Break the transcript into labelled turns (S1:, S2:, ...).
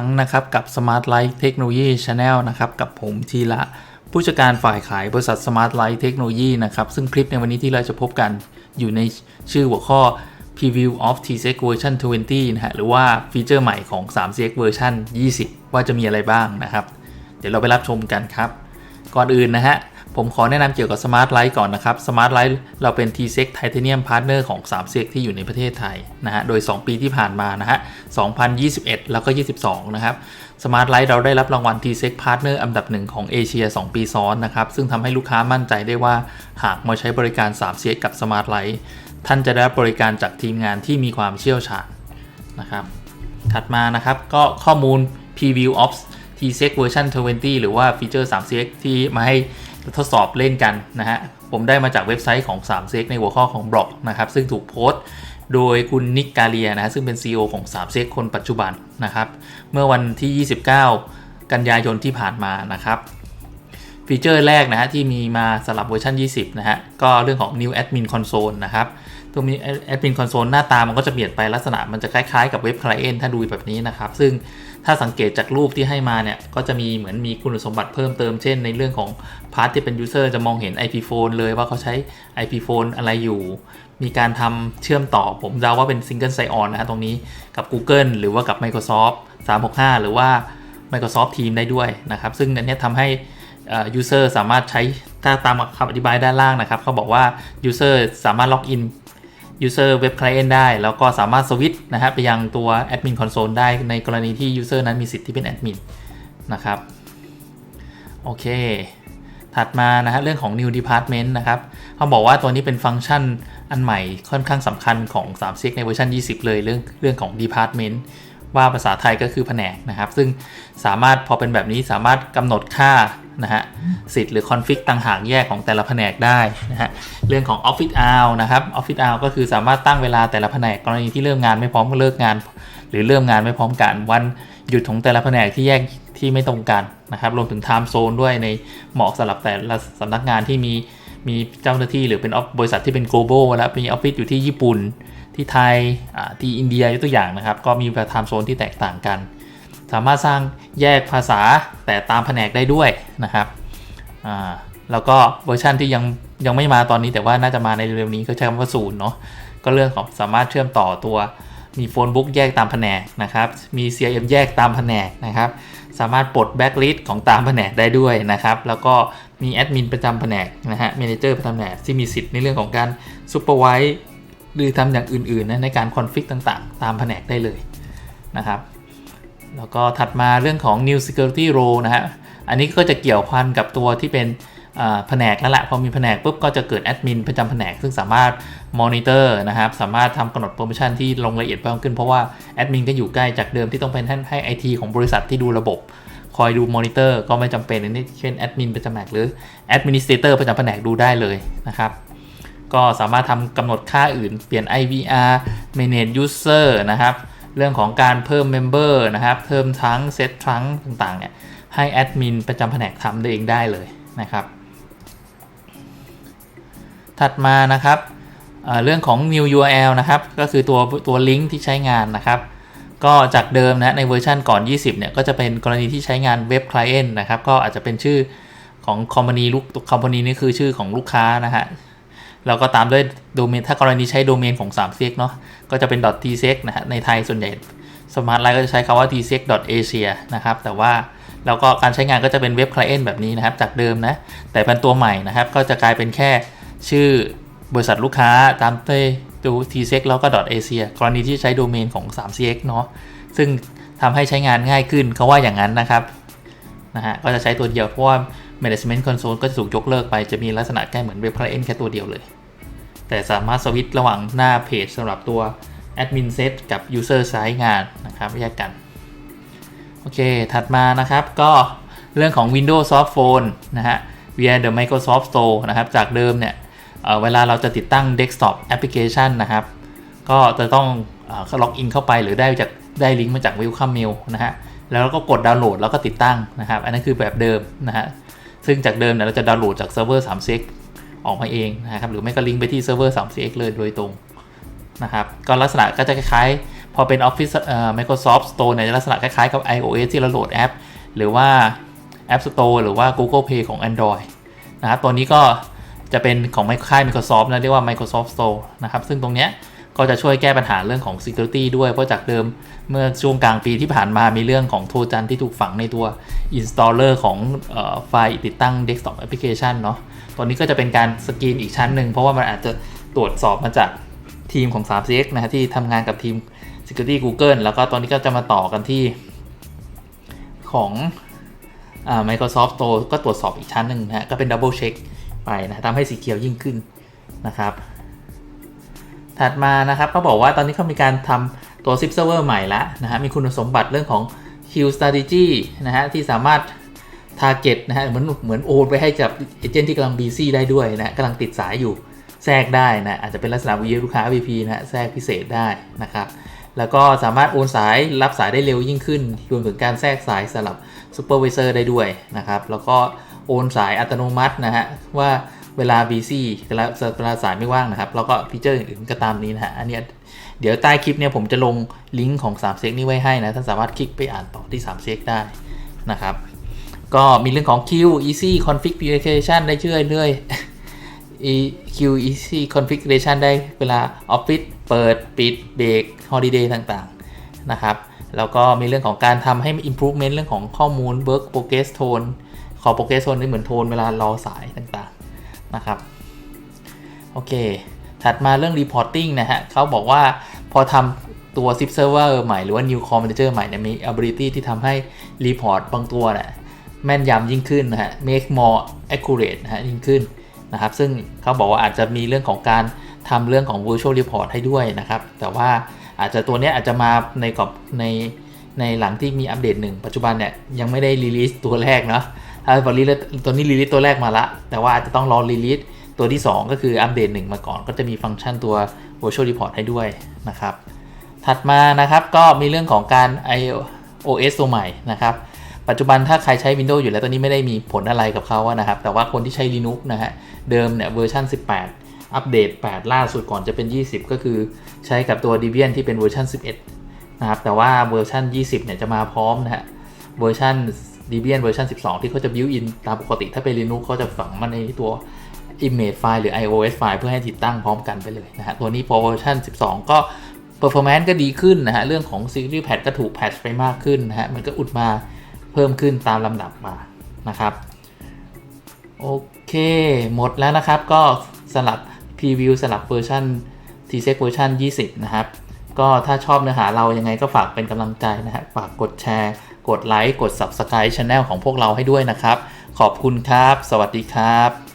S1: รั้งนะครับกับ Smart Light Technology Channel นะครับกับผมทีละผู้จัดการฝ่ายขายบริษัท Smart Light Technology นะครับซึ่งคลิปในวันนี้ที่เราจะพบกันอยู่ในชื่อหัวข้อ Preview of TCX Version 20 นะฮะหรือว่าฟีเจอร์ใหม่ของ 3CX Version 20 ว่าจะมีอะไรบ้างนะครับ เดี๋ยวเราไปรับชมกันครับ ก่อนอื่นนะฮะ ผมขอแนะนำเกี่ยวกับ Smart Light ก่อนนะครับ Smart Light เราเป็น T-Sec Titanium Partner ของ 3Sec ที่อยู่ในประเทศไทยนะฮะ โดย 2 ปีที่ผ่านมานะฮะ 2021 แล้วก็ 22 นะครับ Smart Light เราได้รับรางวัล T-Sec Partner อันดับหนึ่งของเอเชีย 2 ปีซ้อนนะครับ ซึ่งทำให้ลูกค้ามั่นใจได้ว่าหากมาใช้บริการ 3Sec กับ Smart Light ท่านจะได้รับบริการจากทีมงานที่มีความเชี่ยวชาญนะครับ ถัดมานะครับก็ข้อมูล Preview of T-Sec Version 20 หรือว่าฟีเจอร์ 3CX ที่มาให้ ทดสอบเล่นกันนะฮะ ผมได้มาจากเว็บไซต์ของ 3CX ในหัวข้อของบล็อกนะครับ ซึ่งถูกโพสต์โดยคุณนิกกาเลียนะฮะซึ่งเป็น CEO ของ 3CX คนปัจจุบันนะครับ เมื่อวันที่ 29 กันยายนที่ผ่านมานะครับฟีเจอร์แรกนะฮะที่มีมาสำหรับเวอร์ชัน20 นะฮะ ก็เรื่องของ New Admin Console นะครับ ตัวมี Admin Console หน้าตามันก็จะเปลี่ยนไปลักษณะมันจะคล้ายๆกับเว็บ Client ถ้าดูแบบนี้นะครับ ซึ่งถ้าสังเกตจากรูปที่ให้มาเนี่ย ก็จะมีเหมือนมีคุณสมบัติเพิ่มเติมเช่นในเรื่องของพาร์ทที่เป็น User จะมองเห็น IP phone เลยว่าเขาใช้ IP phone อะไรอยู่ มีการทำเชื่อมต่อผมเดาว่าเป็น Single Sign On นะฮะตรงนี้กับ Google หรือว่ากับ Microsoft 365 หรือว่า Microsoft Teams ได้ด้วยนะครับ ซึ่งอันนี้ทำให้ user สามารถใช้ถ้าตามคำอธิบายด้านล่างนะครับเขาบอกว่า user สามารถล็อกอิน user web client ได้ แล้วก็สามารถสวิตช์นะฮะไปยังตัว admin console ได้ในกรณีที่ user นั้นมีสิทธิ์ที่เป็น admin นะครับ โอเค ถัดมานะฮะเรื่องของ new department นะครับเขาบอกว่าตัวนี้เป็นฟังก์ชันอันใหม่ค่อนข้างสำคัญของ3 c ในเวอร์ชัน20 เลยเรื่องเรื่องของ department ว่าภาษาไทยก็คือแผนกนะครับ ซึ่งสามารถพอเป็นแบบนี้สามารถกำหนดค่า นะฮะสิทธิ์หรือคอนฟิกต่างหากแยกของแต่ละแผนกได้นะฮะเรื่องของ Office Hour นะครับ Office Hour ก็คือสามารถตั้งเวลาแต่ละแผนกกรณีที่เริ่มงานไม่พร้อมก็เลิกงาน หรือเริ่มงานไม่พร้อมกันวันหยุดของแต่ละแผนกที่แยกที่ไม่ตรงกันนะครับรวมถึง Time Zone ด้วยในเหมาะสำหรับแต่ละสำนักงานที่มีมีเจ้าหน้าที่หรือเป็นบริษัทที่เป็น global แล้วมีออฟฟิศอยู่ที่ญี่ปุ่น ที่ไทยที่อินเดียยกตัวอย่างนะครับ ก็มีไทม์โซนที่แตกต่างกัน สามารถสร้างแยกภาษาแต่ตามแผนกได้ด้วยนะครับแล้วก็เวอร์ชันที่ยังยังไม่มาตอนนี้แต่ว่าน่าจะมาในเร็วๆนี้ก็ใช้คำว่าศูนย์เนาะก็เรื่องของสามารถเชื่อมต่อตัวมีโฟนบุ๊กแยกตามแผนกนะครับ มี CRM แยกตามแผนกนะครับ สามารถปลดแบ็กลิสต์ของตามแผนกได้ด้วยนะครับ แล้วก็มีแอดมินประจำแผนกนะฮะเมนเจอร์ประจำแผนกที่มีสิทธิ์ในเรื่องของการซูเปอร์ไวส์หรือทำอย่างอื่นๆนะในการคอนฟิกต่างๆ ตามแผนกได้เลยนะครับ แล้วก็ถัดมาเรื่องของ New Security Role นะฮะ อันนี้ก็จะเกี่ยวพันกับตัวที่เป็นแผนกแล้วแหละพอมีแผนกปุ๊บก็จะเกิดแอดมินประจำแผนก ซึ่งสามารถมอนิเตอร์นะครับ สามารถทำกำหนดโปรโมชั่นที่ลงรายละเอียดเพิ่มขึ้นเพราะว่าแอดมินก็อยู่ใกล้จากเดิมที่ต้องเป็นให้ไอทีของบริษัทที่ดูระบบ คอยดูมอนิเตอร์ก็ไม่จำเป็นนี่เช่นแอดมินประจำแผนกหรือแอดมินิสเตเตอร์ประจำแผนกดูได้เลยนะครับก็สามารถทำกำหนดค่าอื่นเปลี่ยน IVR manage user นะครับ เรื่องของการเพิ่ม member นะครับ เพิ่มทั้ง set ทั้งต่างๆเนี่ยให้แอดมินประจำแผนกทำเองได้เลยนะครับ ถัดมานะครับเรื่องของ new URL นะครับ ก็คือตัวตัวลิงก์ที่ใช้งานนะครับ ก็จากเดิมนะในเวอร์ชันก่อน 20 เนี่ย ก็จะเป็นกรณีที่ใช้งานเว็บ client นะครับ ก็อาจจะเป็นชื่อของ company ลูก company นี่คือชื่อของลูกค้านะฮะ เราก็ตามด้วยโดเมนถ้ากรณีใช้โดเมนของ3 c x เนาะก็จะเป็น .tsec นะฮะในไทยส่วนใหญ่ Smart Light ก็จะใช้คำว่า tsec.asia นะครับ แต่ว่าเราก็การใช้งานก็จะเป็นเว็บ client แบบนี้นะครับ จากเดิมนะ แต่เป็นตัวใหม่นะครับ ก็จะกลายเป็นแค่ชื่อบริษัทลูกค้าตามด้วยดู tsec แล้วก็ .asia กรณีที่ใช้โดเมนของ 3cx เนาะซึ่งทำให้ใช้งานง่ายขึ้นเขาว่าอย่างนั้นนะครับ นะฮะ ก็จะใช้ตัวเดียว เพราะว่า Management Console ก็จะถูกยกเลิกไป จะมีลักษณะใกล้เหมือนเว็บ Client แค่ตัวเดียวเลย แต่สามารถสวิตช์ระหว่างหน้าเพจสำหรับตัว Admin Set กับ User ใช้งานนะครับแยกกัน โอเค ถัดมานะครับก็เรื่องของ Windows Soft Phone นะฮะ via the Microsoft Store นะครับ จากเดิมเนี่ยเเวลาเราจะติดตั้ง Desktop Application นะครับ ก็จะต้องล็อกอินเข้าไปหรือได้จากได้ลิงก์มาจาก Welcome Mail นะฮะ แล้วก็กดดาวน์โหลดแล้วก็ติดตั้งนะครับ อันนั้นคือแบบเดิมนะฮะ ซึ่งจากเดิมเนี่ยเราจะดาวน์โหลดจากเซิร์ฟเวอร์ 3CX ออกมาเองนะครับ หรือไม่ก็ลิงก์ไปที่เซิร์ฟเวอร์ 3CX เลยโดยตรงนะครับ ก็ลักษณะก็จะคล้ายๆ พอเป็น Office เอ่อ Microsoft Store เนี่ยจะลักษณะคล้ายๆกับ iOS ที่เราโหลดแอป หรือว่า App Store หรือว่า Google Play ของ Android นะครับ ตัวนี้ก็จะเป็นของค่าย Microsoft นะเรียกว่า Microsoft Store นะครับ ซึ่งตรงเนี้ย ก็จะช่วยแก้ปัญหาเรื่องของ Security ด้วยเพราะจากเดิมเมื่อช่วงกลางปีที่ผ่านมามีเรื่องของโทรจันที่ถูกฝังในตัว Installer ของออไฟล์ติดตั้ง Desktop Application เนาะตัวนี้ก็จะเป็นการสกรีนอีกชั้นหนึ่งเพราะว่ามันอาจจะตรวจสอบมาจากทีมของ 3CX นะฮะที่ทำงานกับทีม Security Google แล้วก็ตอนนี้ก็จะมาต่อกันที่ของอ Microsoft Store ก็ตรวจสอบอีกชั้นหนึ่งนะฮะก็เป็น Double Check ไปนะทำให้สีเขียวยิ่งขึ้นนะครับ ถัดมานะครับเขาบอกว่าตอนนี้เขามีการทำตัว Zip Server ใหม่แล้วนะฮะมีคุณสมบัติเรื่องของ Queue Strategy นะฮะที่สามารถ Target นะฮะเหมือนเหมือนโอนไปให้กับเอเจนต์ที่กำลัง busy ได้ด้วยนะกำลังติดสายอยู่แทรกได้นะอาจจะเป็นลักษณะ VP ลูกค้า VP นะฮะแทรกพิเศษได้นะครับแล้วก็สามารถโอนสายรับสายได้เร็วยิ่งขึ้น รวมถึงการแทรกสายสลับ Supervisor ได้ด้วยนะครับแล้วก็โอนสายอัตโนมัตินะฮะว่า เวลา busy เวลาเวลาสายไม่ว่างนะครับแล้วก็ฟีเจอร์อื่นๆก็ตามนี้นะฮะอันเนี้ยเดี๋ยวใต้คลิปเนี่ยผมจะลงลิงก์ของ3เซกนี้ไว้ให้นะท่านสามารถคลิกไปอ่านต่อที่3เซกได้นะครับก็มีเรื่องของ Q Easy Configuration ได้ช่วยเรื่อย Q Easy Configuration ได้เวลา Office เปิดปิดเบรก Holiday ต่างๆนะครับแล้วก็มีเรื่องของการทำให้ improvement เรื่องของข้อมูล work progress tone ขอ progress tone นี่เหมือนโทนเวลารอสายต่างๆ นะครับ โอเค ถัดมาเรื่อง reporting นะฮะเขาบอกว่าพอทำตัว zip server ใหม่หรือว่า new core manager ใหม่เนี่ยมี ability ที่ทำให้ report บางตัวนี่ยแม่นยำยิ่งขึ้นนะฮะ make more accurate นะฮะยิ่งขึ้นนะครับ ซึ่งเขาบอกว่าอาจจะมีเรื่องของการทำเรื่องของ virtual report ให้ด้วยนะครับ แต่ว่าอาจจะตัวนี้อาจจะมาในกรอบในในหลังที่มีอัปเดตหนึ่งปัจจุบันเนี่ยยังไม่ได้รีลิสตัวแรกเนาะ ถ้าตัวนี้ตัวนี้รีลิสตัวแรกมาละ แต่ว่าจะต้องรอรีลิสตัวที่ 2 ก็คืออัปเดตหนึ่งมาก่อน ก็จะมีฟังก์ชันตัว virtual report ให้ด้วยนะครับ ถัดมานะครับก็มีเรื่องของการ iOS ตัวใหม่นะครับ ปัจจุบันถ้าใครใช้ Windows อยู่แล้วตอนนี้ไม่ได้มีผลอะไรกับเขานะครับ แต่ว่าคนที่ใช้ Linux นะฮะ เดิมเนี่ยเวอร์ชัน18 อัปเดต 8 ล่าสุดก่อนจะเป็น 20 ก็คือใช้กับตัว Debian ที่เป็นเวอร์ชัน11นะครับ แต่ว่าเวอร์ชัน20เนี่ยจะมาพร้อมนะฮะ เวอร์ชัน Debian เวอร์ชัน12 ที่เขาจะ build in ตามปกติถ้าเป็น Linux เขาจะฝังมาในตัว image ไฟล์หรือ iOS ไฟล์เพื่อให้ติดตั้งพร้อมกันไปเลยนะฮะ ตัวนี้พอเวอร์ชัน12 ก็ performance ก็ดีขึ้นนะฮะ เรื่องของ security patch ก็ถูก patch ไปมากขึ้นนะฮะ มันก็อุดมาเพิ่มขึ้นตามลำดับมานะครับ โอเค หมดแล้วนะครับ ก็สลับ preview สลับเวอร์ชัน t s e c เวอร์ชัน20 นะครับ ก็ถ้าชอบเนื้อหาเรายังไงก็ฝากเป็นกำลังใจนะฮะ ฝากกดแชร์ กดไลค์กด subscribe channel ของพวกเราให้ด้วยนะครับ ขอบคุณครับ สวัสดีครับ